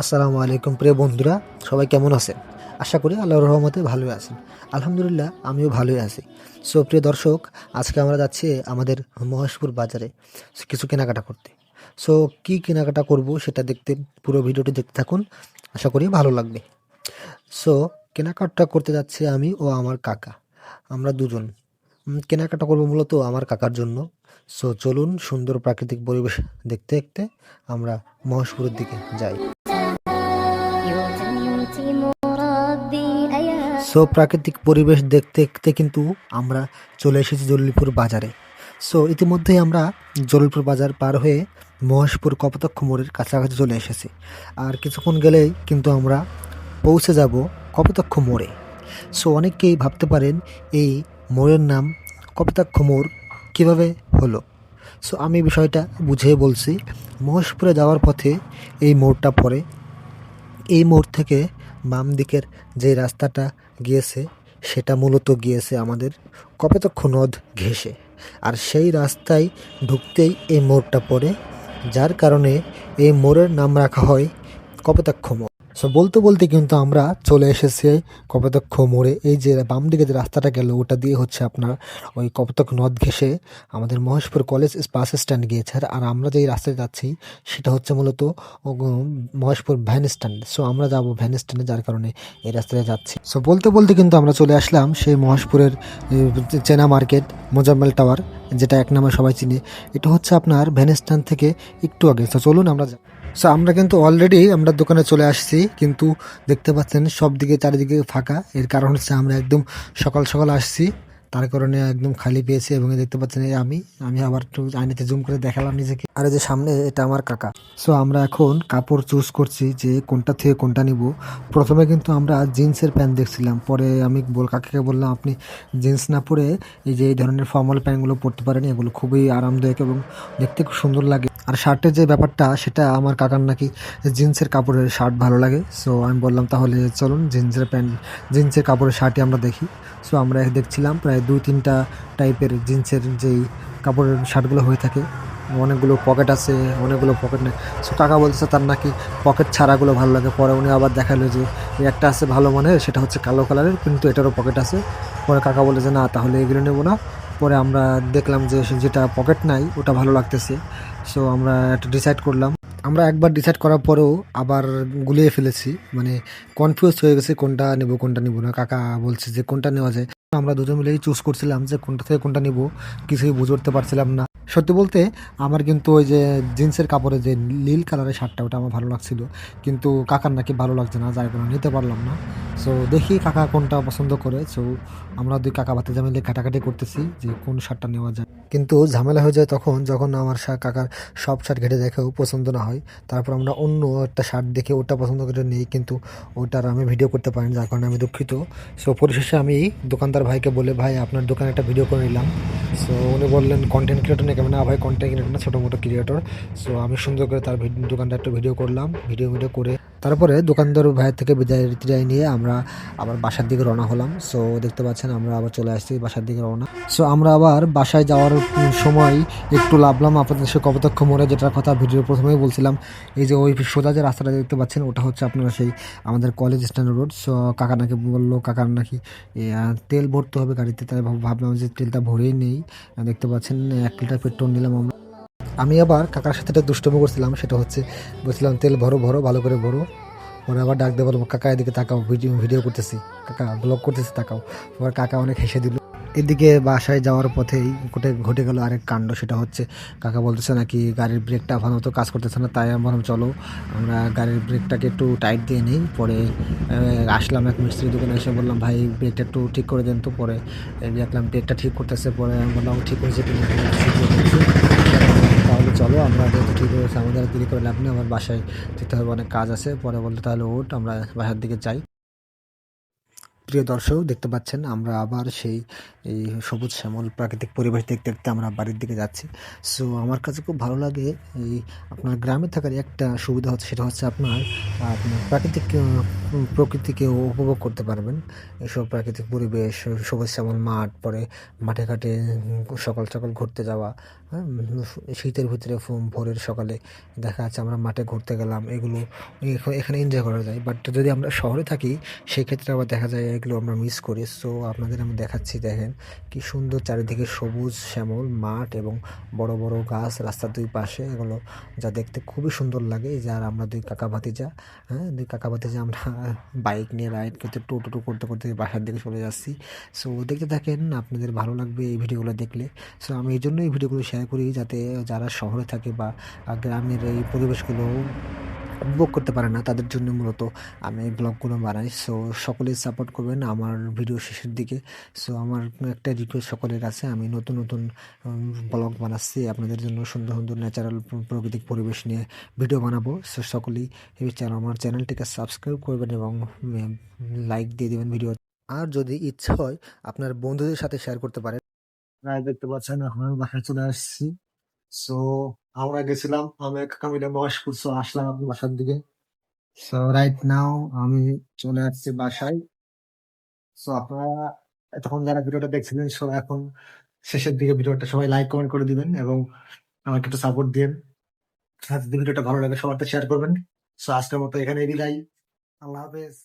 আসসালামু আলাইকুম, প্রিয় বন্ধুরা, সবাই কেমন আছেন? আশা করি আল্লাহর রহমতে ভালোই আছেন। আলহামদুলিল্লাহ, আমিও ভালোই আছি। সো, প্রিয় দর্শক, আজকে আমরা যাচ্ছি আমাদের মহেশপুর বাজারে কিছু কেনাকাটা করতে। সো, কি কেনাকাটা করব সেটা দেখতে, পুরো ভিডিওটি দেখতে থাকুন। আশা করি ভালো লাগবে। সো, কেনাকাটা করতে যাচ্ছি আমি ও আমার কাকা। আমরা দুজন। কেনাকাটা করব মূলত আমার কাকার জন্য। সো, চলুন সুন্দর প্রাকৃতিক পরিবেশ দেখতে দেখতে আমরা মহেশপুরের দিকে যাই। সো প্রাকৃতিক পরিবেশ দেখতে দেখতে কিন্তু আমরা চলে এসেছি জলিলপুর বাজারে। সো ইতিমধ্যেই আমরা জলিলপুর বাজার পার হয়ে মহেশপুর কপোতাক্ষ মোড়ের কাছাকাছি চলে এসেছি। আর কিছুক্ষণ গেলেই কিন্তু আমরা পৌঁছে যাব কপোতাক্ষ মোড়ে। সো অনেকেই ভাবতে পারেন এই মোড়ের নাম কপোতাক্ষ মোড় কীভাবে হলো। সো আমি বিষয়টা বুঝিয়ে বলছি, মহেশপুরে যাওয়ার পথে এই মোড়টা পড়ে। এই মোড় থেকে বাম দিকের যে রাস্তাটা গিয়েছে, সেটা মূলত গিয়েছে আমাদের কপেতক্ষ নদ ঘেঁষে। আর সেই রাস্তায় ঢুকতেই এই মোড়টা পড়ে, যার কারণে এই মোড়ের নাম রাখা হয় কপোতাক্ষ মোড় সো বলতে বলতে কিন্তু আমরা চলে এসেছি কপোতাক্ষ মোড়ে। এই যে বাম দিকে যে রাস্তাটা গেল, ওটা দিয়ে হচ্ছে আপনার ওই কপোতাক্ষ নদ ঘেঁষে আমাদের মহেশপুর কলেজ বাস স্ট্যান্ড গিয়েছে। আর- আর আমরা যেই রাস্তায় যাচ্ছি, সেটা হচ্ছে মূলত মহেশপুর ভ্যান স্ট্যান্ড। সো আমরা যাব ভ্যান স্ট্যান্ডে, যার কারণে এই রাস্তায় যাচ্ছি। সো বলতে বলতে কিন্তু আমরা চলে আসলাম সেই মহেশপুরের চেনা মার্কেট। মোজাম্মেল টাওয়ার, যেটা এক নামে সবাই চিনে। এটা হচ্ছে আপনার ভ্যানিস্টান থেকে একটু আগে। তো চলুন আমরা সো আমরা কিন্তু অলরেডি আমরা দোকানে চলে আসছি, কিন্তু দেখতে পাচ্ছেন সব দিকে চারিদিকে ফাঁকা। এর কারণ হচ্ছে আমরা একদম সকাল সকাল আসছি। তার কারণে একদম খালি পেয়েছি এবং দেখতে পাচ্ছেন এই আমি আমি আবার একটু আইনেতে জুম করে দেখালাম নিজেকে। আর যে সামনে, এটা আমার কাকা। সো আমরা এখন কাপড় চুজ করছি যে কোনটা থেকে কোনটা নিব। প্রথমে কিন্তু আমরা জিন্সের প্যান্ট দেখছিলাম। পরে আমি বল, কাকাকে বললাম, আপনি জিন্স না পরে এই যে এই ধরনের ফর্মাল প্যান্টগুলো পরতে পারেন, এগুলো খুবই আরামদায়ক এবং দেখতে খুব সুন্দর লাগে। আর শার্টের যে ব্যাপারটা, সেটা আমার কাকার নাকি জিন্সের কাপড়ের শার্ট ভালো লাগে। সো আমি বললাম তাহলে চলুন জিন্সের প্যান্ট, জিন্সের কাপড়ের শার্টই আমরা দেখি। সো আমরা দেখছিলাম প্রায় দুই তিনটা টাইপের জিন্সের যেই কাপড়ের শার্টগুলো হয়ে থাকে। অনেকগুলো পকেট আছে, অনেকগুলো পকেট নেই। সো কাকা বলছে তার নাকি পকেট ছাড়াগুলো ভালো লাগে। পরে উনি আবার দেখাল যে একটা আছে ভালো মানের, সেটা হচ্ছে কালো কালারের কিন্তু এটারও পকেট আছে। পরে কাকা বলে যে না, তাহলে এগুলো নেব না। পরে আমরা দেখলাম যে যেটা পকেট নাই, ওটা ভালো লাগতেছে। সো আমরা একটা ডিসাইড করলাম। আমরা একবার ডিসাইড করার পরেও আবার গুলিয়ে ফেলেছি। মানে কনফিউজ হয়ে গেছে, কোনটা নেব কোনটা নেব না। কাকা বলছে যে কোনটা নেওয়া যায়। আমরা দুজন মিলেই চুজ করছিলাম যে কোনটা থেকে কোনটা নিব, কিছুই বুঝে উঠতে পারছিলাম না। সত্যি বলতে, আমার কিন্তু ওই যে জিন্সের কাপড়ে যে নীল কালারের শার্টটা, ওটা আমার ভালো লাগছিল। কিন্তু কাকার নাকি ভালো লাগছে না, যার কারণে নিতে পারলাম না। সো দেখি কাকা কোনটা পছন্দ করে। সো আমরা দুই কাকা ভাতে মিলে কাটাকাটি করতেছি যে কোন শার্টটা নেওয়া যায়। কিন্তু ঝামেলা হয়ে যায় তখন, যখন আমার কাকার সব শার্ট ঘেটে দেখেও পছন্দ না হয়। তারপর আমরা অন্য একটা শার্ট দেখে ওটা পছন্দ করে নিই, কিন্তু ওটার আমি ভিডিও করতে পারিনি, যার কারণে আমি দুঃখিত। সো পরিশেষে আমি দোকানদার ভাইকে বলে, ভাই, আপনার দোকানে একটা ভিডিও করে নিলাম। সো উনি বললেন কন্টেন্ট ক্রিয়েটর নাকি? না, ভাই কন্টেন্ট ক্রিয়েটর না, ছোটো মোটো ক্রিয়েটর সো আমি সুন্দর করে তার দোকানটা একটা ভিডিও করলাম। ভিডিও ভিডিও করে তারপরে দোকানদার ভাইয়ের থেকে বিদায় বিদায় নিয়ে আমরা আবার বাসার দিকে রওনা হলাম। সো দেখতে পাচ্ছেন আমরা আবার চলে আসছি বাসার দিকে রওনা। সো আমরা আবার বাসায় যাওয়ার সময় একটু লাভলাম আপনাদের সে কপতক্ষ মোড়ে, যেটার কথা ভিডিও প্রথমেই বলছিলাম। এই যে ওই সোজা যে রাস্তাটা দেখতে পাচ্ছেন, ওটা হচ্ছে আপনারা সেই আমাদের কলেজ স্ট্যান্ড রোড। সো কাকা নাকি বলল কাকার নাকি তেল ভরতে হবে গাড়িতে। তাই ভাব- ভাবলাম যে তেলটা ভরেই নেই। দেখতে পাচ্ছেন, এক লিটার পেট্রোল নিলাম আমরা। আমি আবার কাকার সাথে একটা দুষ্টমি করছিলাম, সেটা হচ্ছে বলছিলাম, তেল ভরো ভরো, ভালো করে ভরো। পরে আবার ডাক দেবো কাকা, এদিকে তাকাও, ভিডিও ভিডিও করতেছি। কাকা ব্লগ করতেছি, তাকাও। আবার কাকা অনেক হেসে দিল। এদিকে বাসায় যাওয়ার পথেই ঘটে ঘটে গেল আরেক কাণ্ড, সেটা হচ্ছে কাকা বলতেছে নাকি গাড়ির ব্রেকটা ভালো মতো কাজ করতেছে না, তাই আমি বললাম, চলো, আমরা গাড়ির ব্রেকটাকে একটু টাইট দিয়ে নিই। পরে আসলাম এক মিস্ত্রি দোকানে এসে বললাম, ভাই ব্রেকটা একটু ঠিক করে দেন তো। পরে দেখলাম ব্রেকটা ঠিক করতেছে, পরে আমি বললাম ঠিক হয়েছে তাহলে চলো, আমরা যেহেতু ঠিক হয়েছে আমাদের দেরি করে লাভ নেই, আমার বাসায় যেতে হবে, অনেক কাজ আছে। পরে বলল, তাহলে ওঠ, আমরা বাসার দিকে যাই। প্রিয় দর্শক, দেখতে পাচ্ছেন আমরা আবার সেই, এই সবুজ শ্যামল প্রাকৃতিক পরিবেশ দেখতে দেখতে আমরা বাড়ির দিকে যাচ্ছি। সো আমার কাছে খুব ভালো লাগে এই আপনার গ্রামে থাকার একটা সুবিধা হচ্ছে, সেটা হচ্ছে আপনার আপনার প্রাকৃতিক প্রকৃতিকে উপভোগ করতে পারবেন। এসব প্রাকৃতিক পরিবেশ, সবুজ শ্যামল মাঠ, পরে মাঠে ঘাটে সকাল সকাল ঘুরতে যাওয়া হ্যাঁ শীতের ভিতরে ভোরের সকালে দেখা যাচ্ছে আমরা মাঠে ঘুরতে গেলাম, এগুলো এখ- এখানে এনজয় করা যায়। বাট যদি আমরা শহরে থাকি, সেক্ষেত্রে আবার দেখা যায় এগুলো আমরা মিস করি। সো আপনাদের আমি দেখাচ্ছি, দেখেন কি সুন্দর চারিদিকে সবুজ শ্যামল, মাঠ এবং বড় বড় গাছ রাস্তার দুই পাশে। এগুলো যা দেখতে খুবই সুন্দর লাগে। এই যে, আর আমরা দুই কাকা ভাতিজা হ্যাঁ দুই কাকা ভাতিজা আমরা বাইক নিয়ে রাইড করতে টো টো করতে করতে বাসার দিকে চলে যাচ্ছি। সো দেখতে থাকেন, আপনাদের ভালো লাগবে এই ভিডিওগুলো দেখলে। সো আমি এই জন্য এই ভিডিওগুলো শেয়ার করি যাতে যারা শহরে থাকে বা গ্রামের এই পরিবেশগুলো উপভোগ করতে পারে না, তাদের জন্য মূলত আমি ব্লগগুলো বানাই। সো সকলেই সাপোর্ট করবেন আমার ভিডিও শেষের দিকে। সো আমার একটা রিকোয়েস্ট সকলের কাছে, আমি নতুন নতুন ব্লগ বানাচ্ছি। আপনাদের জন্য সুন্দর সুন্দর ন্যাচারাল প্রাকৃতিক পরিবেশ নিয়ে ভিডিও বানাবো। সো সকলেই চ্যানেল আমার চ্যানেলটিকে সাবস্ক্রাইব করবেন এবং লাইক দিয়ে দেবেন ভিডিও আর যদি ইচ্ছা হয়, আপনার বন্ধুদের সাথে শেয়ার করতে পারেন। আপনারা দেখতে পাচ্ছেন, এখন আমি বাসায় চলে আসছি। সো আমরা গেছিলাম, আমি কাকা মিলে মহেশপুর সো আসলাম আপনার বাসার দিকে। সো রাইট নাও আমি চলে আসছি বাসায়। সো আপনারা এতক্ষণ যারা ভিডিওটা দেখছিলেন সো এখন শেষের দিকে ভিডিওটা সবাই লাইক কমেন্ট করে দিবেন এবং আমাকে একটু সাপোর্ট দিন যদি ভিডিওটা ভালো লাগে, সবার শেয়ার করবেন। সো আজকের মতো এখানে বিদায়। আল্লাহ হাফেজ।